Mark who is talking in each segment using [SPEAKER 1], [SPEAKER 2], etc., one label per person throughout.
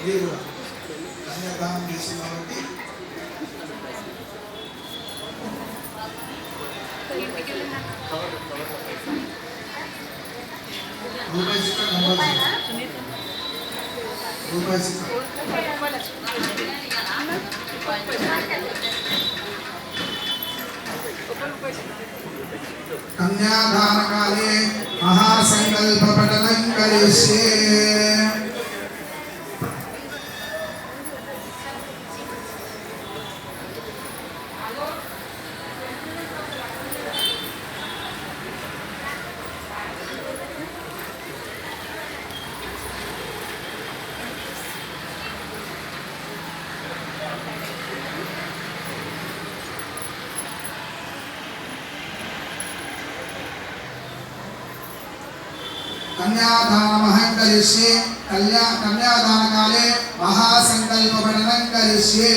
[SPEAKER 1] మీరు కూడా కన్యాదానం చేసిన కాబట్టి రూపాయి చిక్క కంపల్సరీ రూపాయి చిక్క కన్యాదానకాలే మహాసంకల్పపఠనం కరిష్యే కన్యాదానమహం కరిష్యే కళ్యా కన్యాదానకాలే మహాసంకల్పపఠనం కరిష్యే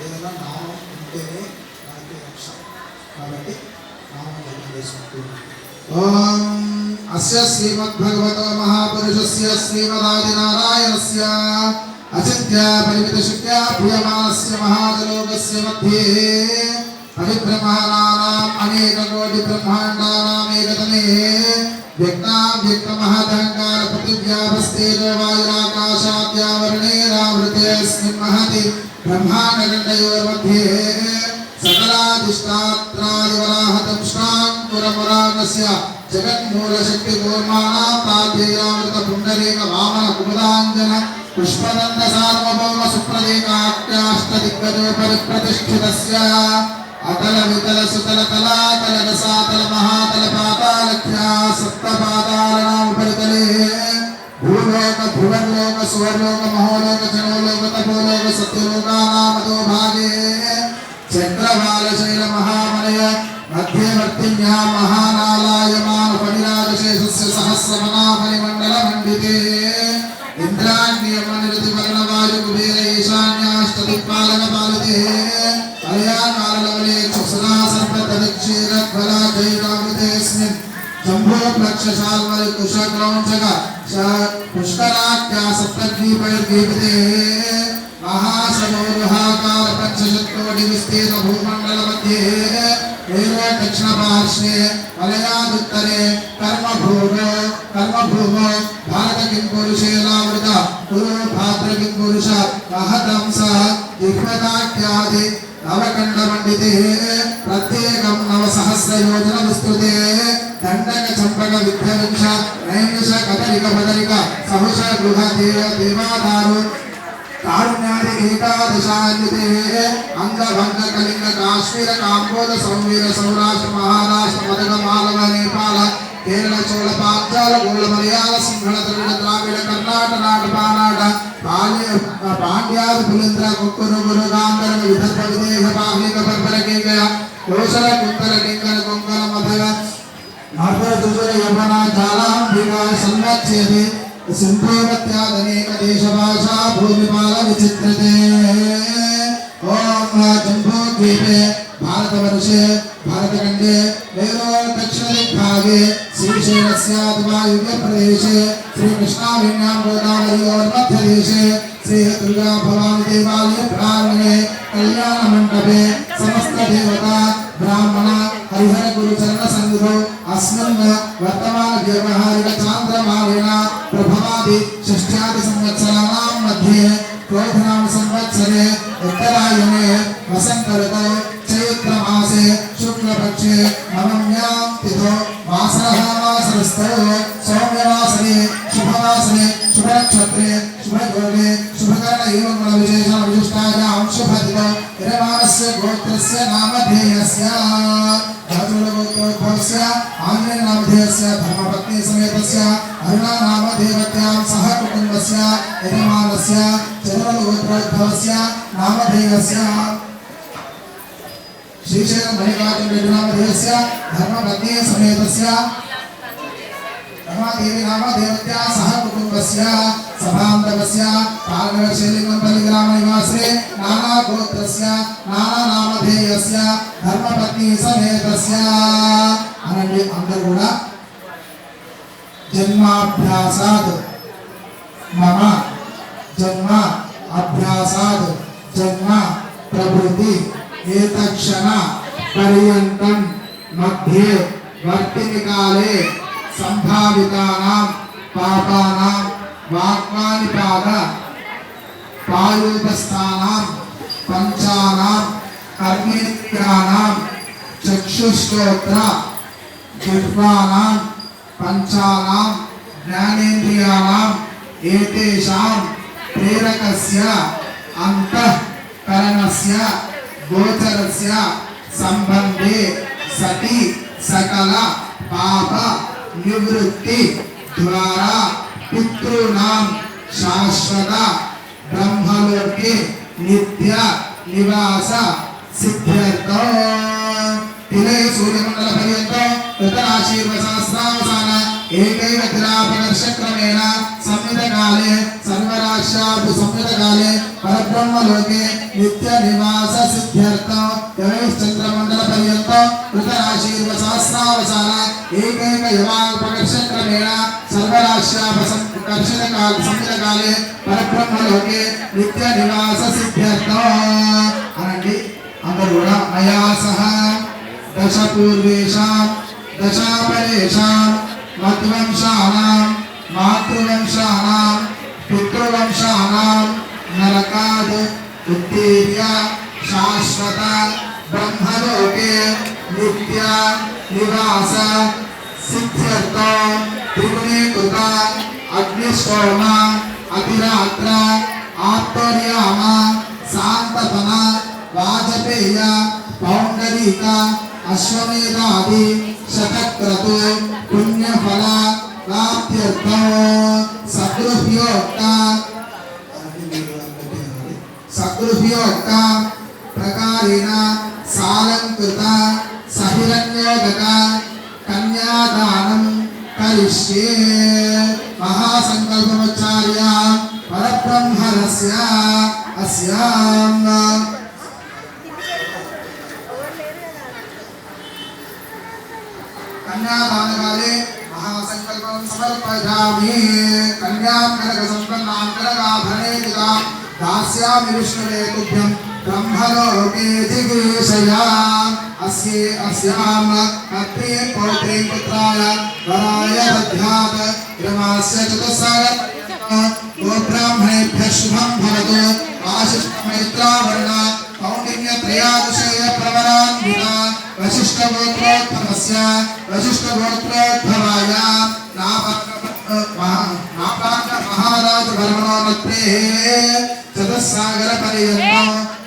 [SPEAKER 1] ఏదైనా నామం ఉంటేనే మనకి రక్ష. కాబట్టి నామం ఓం అస్య శ్రీమద్భగవతో మహాపురుషస్య శ్రీమదాదినారాయణస్య అచింత్య పరిమిత శక్త్యా ప్రియమానస్య మహాజలోకస్య మధ్యే. అవిబ్రహ్మాణానాం అనేకకోటి బ్రహ్మాండానామేకతమే వ్యక్తావ్యక్తమహదహంకార పృథివ్యాపస్తేజో వాయురాకాశాద్యావరణేరావృతేస్మిన్ మహతి బ్రహ్మాండగండయోర్मध्ये सकलादिष्टात्रादिवराहतंष्टाङ्कुरमुरागस्य जगन्मूलशक्तिकूर्माणा प्रार्थेयामृतपुण्डरीक वामन कुमुदाञ्जन पुष्पदन्तसार्वभौमसुप्रदीकाख्याष्टदिग्गजोपरिप्रतिष्ठितस्य అతల వితల సుతల కళాతల రసాతల మహాతల పాతాలఖ్యా సప్తపాతాల నామపరితలే భూలోక భువర్లోక సువర్లోక మహోలోక జనోలోక తపోలోక సత్యలోక నామతో భాగే చక్రవాలశైల మహామనయ మధ్యవర్తిన్యా మహానాలాయమాన పరిరాజశేషస్య సహస్రమనామణిమండల మండితే जम्बोप्लक्षशाल्वरि कुशक्रौञ्चक पुष्कराख्या सप्तद्वीपैर्दीपिते महाशनोरुहाकार पञ्चशत्कोटि विस्तीर्ण भूमण्डल मध्ये एव दक्षिणपार्श्वे वलयादुत्तरे कर्मभूम कर्मभूम भारत किं पुरुषेनावृत कुरु भाद्र किं पुरुष महदंस दिग्मदाख्यादि నవకండమండితే ప్రత్యేకం నవ సహస్ర యోజన విస్తృతే దండక చంపక విద్యవింశ నైమిష కదలిక బదలిక సహుష గృహ దేవ దేవాదారు. కారుణ్యాది ఏకాదశాన్వితే అంగభంగ కళింగ కాశ్మీర కాంబోద సంవీర సౌరాష్ట్ర మహారాష్ట్ర మదగ మాలవ నేపాల కేరళ చోళ పాంచాల గోళ మలయాళ సింహళ ద్రవిడ पाण्ड्याद पुलिन्द्र कुक्कुरु गुरु गान्धर्व विदर्भ विदेह पाहिक पर्पर केकय कोशल कुन्तल किङ्कर कुङ्कल मधुर नार्दर दुर्जर यवना जालाम्बिका संवत्स्यते सिन्धुवत्यादनेक देशभाषा भूमिपाल विचित्रते ॐ जम्बूद्वीपे भारतवर्षे भारतखण्डे वेरो दक्षिणदिग्भागे श्रीशैलस्यादिवायुव्यप्रदेशे श्रीकृष्णाभिन्यां गोदावर्योर्मध्यदेशे श्रीदुर्गा भवानी देवालय प्राङ्गणे कल्याणमण्डपे समस्तदेवता ब्राह्मण हरिहर गुरुचरण सन्निधौ अस्मिन् वर्तमान व्यवहारिक चान्द्रमालेन प्रभवादि षष्ट्यादि संवत्सराणां मध्ये क्रोधनाम संवत्सरे उत्तरायणे वसन्त ऋतौ चैत्रमासे शुक्लपक्षे नवम्यां तिथौ वासरः वासरस्थौ सौम्यवासरे शुभवासरे शुभनक्षत्रे स्मद्वर्गे शुभकरणयोग गुणविशेषविशिष्टाय अंशभदिनो यजमानस्य गोत्रस्य नामधेयस्य धातुलगोत्रोद्भवस्य आन्वेन नामधेयस्य धर्मपत्नी समेतस्य अरुणा नाम देवत्यां सह कुटुम्बस्य यजमानस्य चतुर्लगोत्रोद्भवस्य नामधेयस्य श्रीशैलमहिकार्जुनविनामधेयस्य धर्मपत्नी समेतस्य దేవినామ దేవత్యా సహ కుటుంబస్య సభాంతరస్య పాలనశీలింగం పల్లిగ్రామ నివాసే నానా గోత్రస్య నానా నామధేయస్య ధర్మపత్ని సమేతస్య అనండి అందరూ కూడా జన్మాభ్యాసాద్ మమ జన్మ అభ్యాసాద్ జన్మ ఏతక్షణ పర్యంతం మధ్యే వర్తిని కాలే సంభావితానాం పాపానాం వాక్వానిపాద పాయూపస్థానాం పంచానాం కర్మేంద్రియాణం చక్షుశ్రోత్ర జిహ్వానాం పంచానాం జ్ఞానేంద్రియాణం ఏతేషాం ప్రేరకస్య అంతఃకరణస్య గోచరస్య సంబంధే సతి సకల పాప నివృత్తి ద్వారా పితॄణాం శాశ్వత బ్రహ్మలోకి నిత్య నివాస సిద్ధ్యర్థం తినే సూర్యమండల పర్యంతం ఉత్తరాశీర్వ సహస్రావసాన ఏకైక తిలాపకర్షక్రమేణ సంహితకాలే సర్వరాశ్యాపు సంహితకాలే పరబ్రహ్మలోకే నిత్య నివాస సిద్ధ్యర్థం. యమైశ్చంద్రమండల పర్యంతం కృతరాశీర్వ ఋతరాశీర్వసహస్రావసాన ఏకైక యమాపకర్షక్రమేణ సర్వరాశ్యాప కర్షణకాల సంహితకాలే పరబ్రహ్మలోకే నిత్య నివాస సిద్ధ్యర్థం. అనండి. అందరూ కూడా మయా సహ దశ పూర్వేషాం దశాపరేషాం మధ్వంశానాం మాతృవంశానాం పుత్రవంశానాం నరకాద్ ఉత్తీర్య శాశ్వత బ్రహ్మలోకే నిత్య నివాస సిద్ధ్యర్థ త్రిగుణీకృత అగ్నిశోమ అతిరాత్ర ఆత్మర్యామ శాంతపన వాజపేయ పౌండరీక అశ్వమేధాది శతక్రతో పుణ్యఫల ప్రాప్త్యర్థం సగృహ్యోక్త సగృహ్యోక్త ప్రకారేణ సాలంకృత సహిరణ్యోదక కన్యాదానం కరిష్యే మహాసంకల్పముచ్చార్య పరబ్రహ్మణస్య అస్యాం अस्य अस्याम अत्रे पौत्रे पुत्राय वराय अध्याप क्रमास्य चतुस्सार गोब्राह्मणेभ्यः शुभं भवतु आशिष्टमित्रावरणा पौण्डिन्यत्रयादशेय प्रवरान्विता वशिष्ठगोत्रोद्भवस्य वशिष्ठगोत्रोद्भवाय नापाकमहाराजवर्मणोन्नत्तेः चतुस्सागरपर्यन्तम्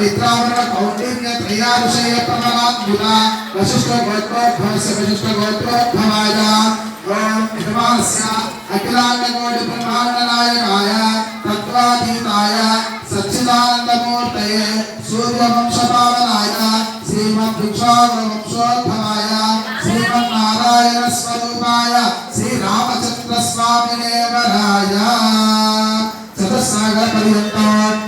[SPEAKER 1] नित्रावरण कौंडिन्य तैयार से ये प्रणाम गुना वशिष्ठ गोत्र धर्म से वशिष्ठ गोत्र धमाया ओम धमास्या अखिलांग गोड़ प्रमाण नाय आया तत्वाधीन आया सच्चिदानंद मूर्ति सूर्य वंश पावन आया श्रीमद् भिक्षाव वंश धमाया श्रीमद् नारायण स्वरूप आया श्री रामचंद्र स्वामी ने बराया सदस्य परियंता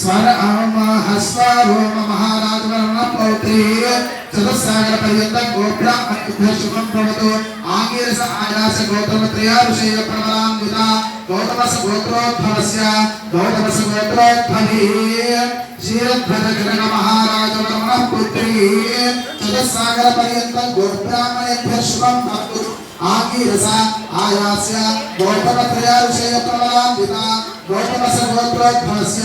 [SPEAKER 1] సర్వరోమ మహారాజ వర్ణోత్రీ చతుస్సాగర పర్యంతం గోబ్రాహ్మణేభ్య శుభం భవతు ఆంగీరస ఆయాస గౌతమ త్రయారుషయ ప్రవరాన్విత గౌతమస గోత్రోద్భవస్య గౌతమస గోత్రోద్భవీ స్వర హస్వరోమ మహారాజ వర్ణ పౌత్రి చతుస్సాగర పర్యంత గోబ్రాహ్మణ శుభం భవతు ఆంగీరస ఆయాస గౌతమ త్రయారుషేయ ప్రబలాన్విత గౌతమస గోత్రోద్భవస్య గౌతమస గోత్రోద్భవీ క్షీరధ్వజ జనక మహారాజ వర్ణ పుత్రీ చతుస్సాగర పర్యంత గోబ్రాహ్మణేభ్య శుభం భవతు ఆంగీరస ఆయాస్య గౌతమ త్రయారుషేయ ప్రబలాన్విత గౌతమస గోత్రోద్భవస్య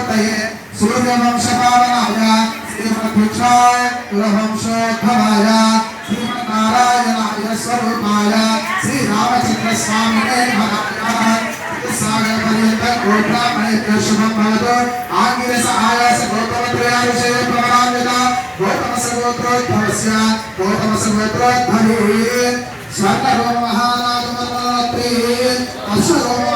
[SPEAKER 1] प्रवर्तये सूर्यवंशपालनाय श्रीमद्पुत्राय कुलवंशोद्भवाय श्रीमन्नारायणाय स्वरूपाय, श्रीरामचन्द्रस्वामिने शुभम भवतु आङ्गिरस आयास गौतमत्रयाविषये प्रवरान्विता गौतमसगोत्रोद्भवस्य गौतमसगोत्रोद्भवे स्वर्णरोमहानागमनरात्रिः अश्वरोम